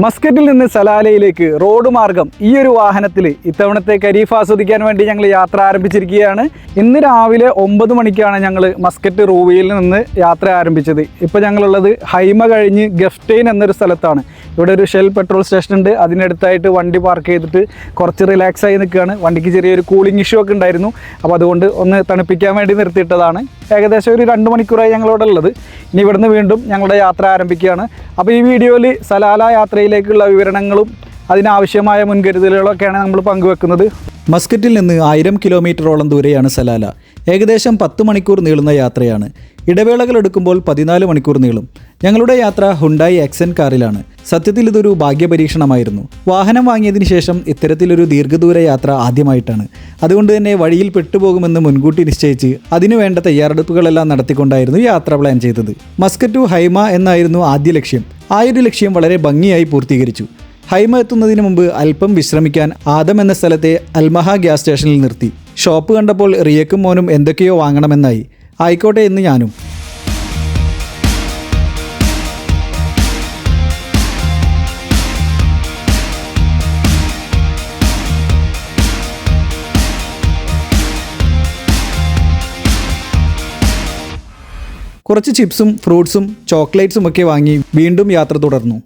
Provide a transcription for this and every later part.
മസ്കറ്റിൽ നിന്ന് സലാലയിലേക്ക് റോഡ് മാർഗം ഈ ഒരു വാഹനത്തിൽ ഇത്തവണത്തെ കരീഫ് ആസ്വദിക്കാൻ വേണ്ടി ഞങ്ങൾ യാത്ര ആരംഭിച്ചിരിക്കുകയാണ്. ഇന്ന് രാവിലെ ഒമ്പത് മണിക്കാണ് ഞങ്ങൾ മസ്കറ്റ് റൂവിയിൽ നിന്ന് യാത്ര ആരംഭിച്ചത്. ഇപ്പോൾ ഞങ്ങളുള്ളത് ഹൈമ കഴിഞ്ഞ് ഗഫ്റ്റൈൻ എന്നൊരു സ്ഥലത്താണ്. ഇവിടെ ഒരു ഷെൽ പെട്രോൾ സ്റ്റേഷൻ ഉണ്ട്. അതിനടുത്തായിട്ട് വണ്ടി പാർക്ക് ചെയ്തിട്ട് കുറച്ച് റിലാക്സ് ആയി നിൽക്കുകയാണ്. വണ്ടിക്ക് ചെറിയൊരു കൂളിംഗ് ഇഷ്യൂ ഒക്കെ ഉണ്ടായിരുന്നു. അപ്പോൾ അതുകൊണ്ട് ഒന്ന് തണുപ്പിക്കാൻ വേണ്ടി നിർത്തിയിട്ടതാണ്. ഏകദേശം ഒരു രണ്ട് മണിക്കൂറായി ഞങ്ങളിവിടെ ഉള്ളത്. ഇനി ഇവിടുന്ന് വീണ്ടും ഞങ്ങളുടെ യാത്ര ആരംഭിക്കുകയാണ്. അപ്പോൾ ഈ വീഡിയോയിൽ സലാല യാത്രയിലേക്കുള്ള വിവരണങ്ങളും അതിനാവശ്യമായ മുൻകരുതലുകളൊക്കെയാണ് നമ്മൾ പങ്കുവെക്കുന്നത്. മസ്കറ്റിൽ നിന്ന് ആയിരം കിലോമീറ്ററോളം ദൂരെയാണ് സലാല. ഏകദേശം പത്ത് മണിക്കൂർ നീളുന്ന യാത്രയാണ്. ഇടവേളകൾ എടുക്കുമ്പോൾ പതിനാല് മണിക്കൂർ നീളും. ഞങ്ങളുടെ യാത്ര ഹുണ്ടായി എക്സൻ കാറിലാണ് സത്യത്തിൽ ഇതൊരു ഭാഗ്യപരീക്ഷണമായിരുന്നു. വാഹനം വാങ്ങിയതിന് ശേഷം ഇത്തരത്തിലൊരു ദീർഘദൂര യാത്ര ആദ്യമായിട്ടാണ്. അതുകൊണ്ട് തന്നെ വഴിയിൽ പെട്ടുപോകുമെന്ന് മുൻകൂട്ടി നിശ്ചയിച്ച് അതിനുവേണ്ട തയ്യാറെടുപ്പുകളെല്ലാം നടത്തിക്കൊണ്ടായിരുന്നു യാത്ര പ്ലാൻ ചെയ്തത്. മസ്കറ്റ് ടു ഹൈമ എന്നായിരുന്നു ആദ്യ ലക്ഷ്യം. ആ ഒരു ലക്ഷ്യം വളരെ ഭംഗിയായി പൂർത്തീകരിച്ചു. ഹൈമ എത്തുന്നതിന് മുമ്പ് അല്പം വിശ്രമിക്കാൻ ആദം എന്ന സ്ഥലത്തെ അൽമഹ ഗ്യാസ് സ്റ്റേഷനിൽ നിർത്തി. ഷോപ്പ് കണ്ടപ്പോൾ റിയക്കും മോനും എന്തൊക്കെയോ വാങ്ങണമെന്നായി. ആയിക്കോട്ടെ എന്ന് ഞാനും. കുറച്ച് ചിപ്സും ഫ്രൂട്ട്സും ചോക്ലേറ്റ്സും ഒക്കെ വാങ്ങി വീണ്ടും യാത്ര തുടർന്നു.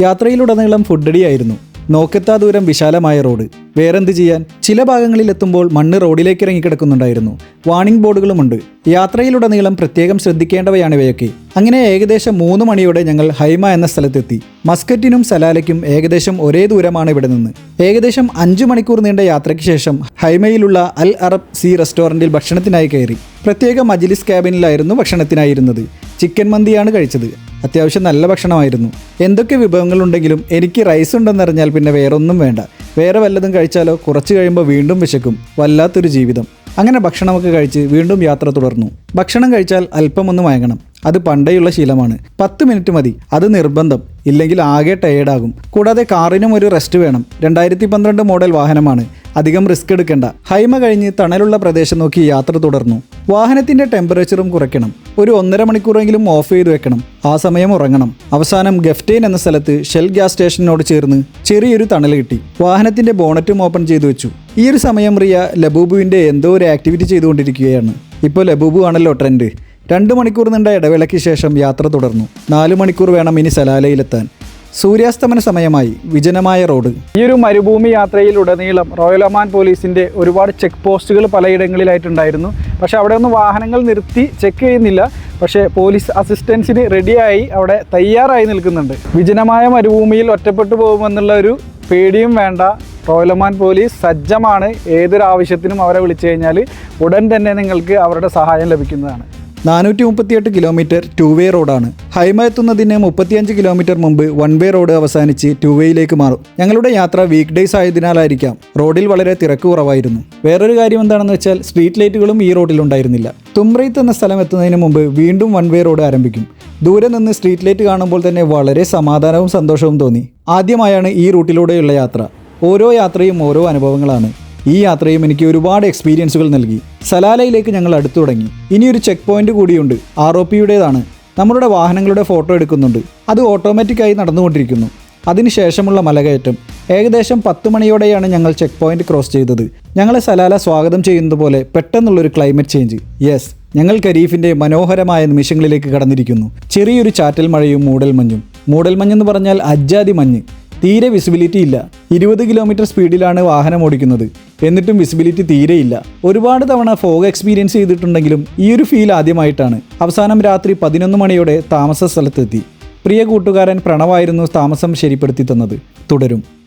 യാത്രയിലുടനീളം ഫുഡടിയായിരുന്നു. നോക്കെത്താ ദൂരം വിശാലമായ റോഡ്. വേറെന്ത് ചെയ്യാൻ? ചില ഭാഗങ്ങളിൽ എത്തുമ്പോൾ മണ്ണ് റോഡിലേക്ക് ഇറങ്ങിക്കിടക്കുന്നുണ്ടായിരുന്നു. വാണിംഗ് ബോർഡുകളുമുണ്ട്. യാത്രയിലുടനീളം പ്രത്യേകം ശ്രദ്ധിക്കേണ്ടവയാണ് ഇവയൊക്കെ. അങ്ങനെ ഏകദേശം മൂന്ന് മണിയോടെ ഞങ്ങൾ ഹൈമ എന്ന സ്ഥലത്തെത്തി. മസ്കറ്റിനും സലാലയ്ക്കും ഏകദേശം ഒരേ ദൂരമാണ് ഇവിടെ നിന്ന്. ഏകദേശം അഞ്ചു മണിക്കൂർ നീണ്ട യാത്രയ്ക്ക് ശേഷം ഹൈമയിലുള്ള അൽ അറബ് സി റെസ്റ്റോറന്റിൽ ഭക്ഷണത്തിനായി കയറി. പ്രത്യേക മജിലിസ് ക്യാബിനിലായിരുന്നു ഭക്ഷണത്തിനായിരുന്നത്. ചിക്കൻ മന്തിയാണ് കഴിച്ചത്. അത്യാവശ്യം നല്ല ഭക്ഷണമായിരുന്നു. എന്തൊക്കെ വിഭവങ്ങളുണ്ടെങ്കിലും എനിക്ക് റൈസ് ഉണ്ടെന്നറിഞ്ഞാൽ പിന്നെ വേറൊന്നും വേണ്ട. വേറെ വല്ലതും കഴിച്ചാലോ കുറച്ച് കഴിയുമ്പോൾ വീണ്ടും വിശക്കും വല്ലാത്തൊരു ജീവിതം. അങ്ങനെ ഭക്ഷണമൊക്കെ കഴിച്ച് വീണ്ടും യാത്ര തുടർന്നു. ഭക്ഷണം കഴിച്ചാൽ അല്പമൊന്ന് മയങ്ങണം. അത് പണ്ടേയുള്ള ശീലമാണ്. പത്ത് മിനിറ്റ് മതി. അത് നിർബന്ധം. ഇല്ലെങ്കിൽ ആകെ ടയേർഡാകും കൂടാതെ കാറിനും ഒരു റെസ്റ്റ് വേണം. രണ്ടായിരത്തി പന്ത്രണ്ട് മോഡൽ വാഹനമാണ്. അധികം റിസ്ക് എടുക്കേണ്ട. ഹൈമ കഴിഞ്ഞ് തണലുള്ള പ്രദേശം നോക്കി യാത്ര തുടർന്നു. വാഹനത്തിന്റെ ടെമ്പറേച്ചറും കുറയ്ക്കണം. ഒരു ഒന്നര മണിക്കൂറെങ്കിലും ഓഫ് ചെയ്തു വെക്കണം. ആ സമയം ഉറങ്ങണം. അവസാനം ഗഫ്റ്റൈൻ എന്ന സ്ഥലത്ത് ഷെൽ ഗ്യാസ് സ്റ്റേഷനോട് ചേർന്ന് ചെറിയൊരു തണൽ കിട്ടി. വാഹനത്തിന്റെ ബോണറ്റും ഓപ്പൺ ചെയ്തു വെച്ചു. ഈ ഒരു സമയം റിയ ലബൂബുവിന്റെ എന്തോ ഒരു ആക്ടിവിറ്റി ചെയ്തുകൊണ്ടിരിക്കുകയാണ്. ഇപ്പോൾ ലബൂബു ആണല്ലോ ട്രെൻഡ്. രണ്ട് മണിക്കൂർ നീണ്ട ഇടവേളയ്ക്ക് ശേഷം യാത്ര തുടർന്നു. നാല് മണിക്കൂർ വേണം ഇനി സലാലയിലെത്താൻ. സൂര്യാസ്തമന സമയമായി വിജനമായ റോഡ്. ഈ ഒരു മരുഭൂമി യാത്രയിലുടനീളം റോയൽ ഒമാൻ പോലീസിന്റെ ഒരുപാട് ചെക്ക് പോസ്റ്റുകൾ പലയിടങ്ങളിലായിട്ടുണ്ടായിരുന്നു. പക്ഷെ അവിടെ ഒന്നും വാഹനങ്ങൾ നിർത്തി ചെക്ക് ചെയ്യുന്നില്ല. പക്ഷേ പോലീസ് അസിസ്റ്റൻസിന് റെഡിയായി അവിടെ തയ്യാറായി നിൽക്കുന്നുണ്ട്. വിജനമായ മരുഭൂമിയിൽ ഒറ്റപ്പെട്ടു പോകുമെന്നുള്ള ഒരു പേടിയും വേണ്ട. റോയൽ ഒമാൻ പോലീസ് സജ്ജമാണ്. ഏതൊരു ആവശ്യത്തിനും അവരെ വിളിച്ചു കഴിഞ്ഞാൽ ഉടൻ തന്നെ നിങ്ങൾക്ക് അവരുടെ സഹായം ലഭിക്കുന്നതാണ്. നാനൂറ്റി മുപ്പത്തിയെട്ട് കിലോമീറ്റർ ടു വേ റോഡാണ് ഹൈമ എത്തുന്നതിന് മുപ്പത്തിയഞ്ച് കിലോമീറ്റർ മുമ്പ് വൺ വേ റോഡ് അവസാനിച്ച് ടു വേയിലേക്ക് മാറും. ഞങ്ങളുടെ യാത്ര വീക്ക് ഡേയ്സ് ആയതിനാലായിരിക്കാം. റോഡിൽ വളരെ തിരക്ക് കുറവായിരുന്നു. വേറൊരു കാര്യം എന്താണെന്ന് വെച്ചാൽ സ്ട്രീറ്റ് ലൈറ്റുകളും ഈ റോഡിൽ ഉണ്ടായിരുന്നില്ല. തുമ്രൈത്ത് എന്ന സ്ഥലം എത്തുന്നതിന് മുമ്പ് വീണ്ടും വൺ വേ റോഡ് ആരംഭിക്കും. ദൂരെ നിന്ന് സ്ട്രീറ്റ് ലൈറ്റ് കാണുമ്പോൾ തന്നെ വളരെ സമാധാനവും സന്തോഷവും തോന്നി. ആദ്യമായാണ് ഈ റൂട്ടിലൂടെയുള്ള യാത്ര. ഓരോ യാത്രയും ഓരോ അനുഭവങ്ങളാണ്. ഈ യാത്രയും എനിക്ക് ഒരുപാട് എക്സ്പീരിയൻസുകൾ നൽകി. സലാലയിലേക്ക് ഞങ്ങൾ അടുത്തു തുടങ്ങി. ഇനിയൊരു ചെക്ക് പോയിന്റ് കൂടിയുണ്ട്. ആർ ഒ പിയുടേതാണ് നമ്മളുടെ വാഹനങ്ങളുടെ ഫോട്ടോ എടുക്കുന്നുണ്ട്. അത് ഓട്ടോമാറ്റിക്കായി നടന്നുകൊണ്ടിരിക്കുന്നു. അതിനുശേഷമുള്ള മലകയറ്റം. ഏകദേശം പത്ത് മണിയോടെയാണ് ഞങ്ങൾ ചെക്ക് പോയിന്റ് ക്രോസ് ചെയ്തത്. ഞങ്ങളെ സലാല സ്വാഗതം ചെയ്യുന്നത് പോലെ പെട്ടെന്നുള്ളൊരു ക്ലൈമറ്റ് ചേഞ്ച് യെസ് ഞങ്ങൾ കരീഫിന്റെ മനോഹരമായ നിമിഷങ്ങളിലേക്ക് കടന്നിരിക്കുന്നു. ചെറിയൊരു ചാറ്റൽ മഴയും മൂടൽമഞ്ഞും മൂടൽമഞ്ഞെന്ന് പറഞ്ഞാൽ അജ്ജാതി മഞ്ഞ്. തീരെ വിസിബിലിറ്റി ഇല്ല. ഇരുപത് കിലോമീറ്റർ സ്പീഡിലാണ് വാഹനം ഓടിക്കുന്നത്. എന്നിട്ടും വിസിബിലിറ്റി തീരെയില്ല. ഒരുപാട് തവണ ഫോഗ് എക്സ്പീരിയൻസ് ചെയ്തിട്ടുണ്ടെങ്കിലും ഈ ഒരു ഫീൽ ആദ്യമായിട്ടാണ്. അവസാനം രാത്രി പതിനൊന്ന് മണിയോടെ താമസ സ്ഥലത്തെത്തി. പ്രിയ കൂട്ടുകാരൻ പ്രണവായിരുന്നു താമസം ശരിപ്പെടുത്തി തന്നത്. തുടരും.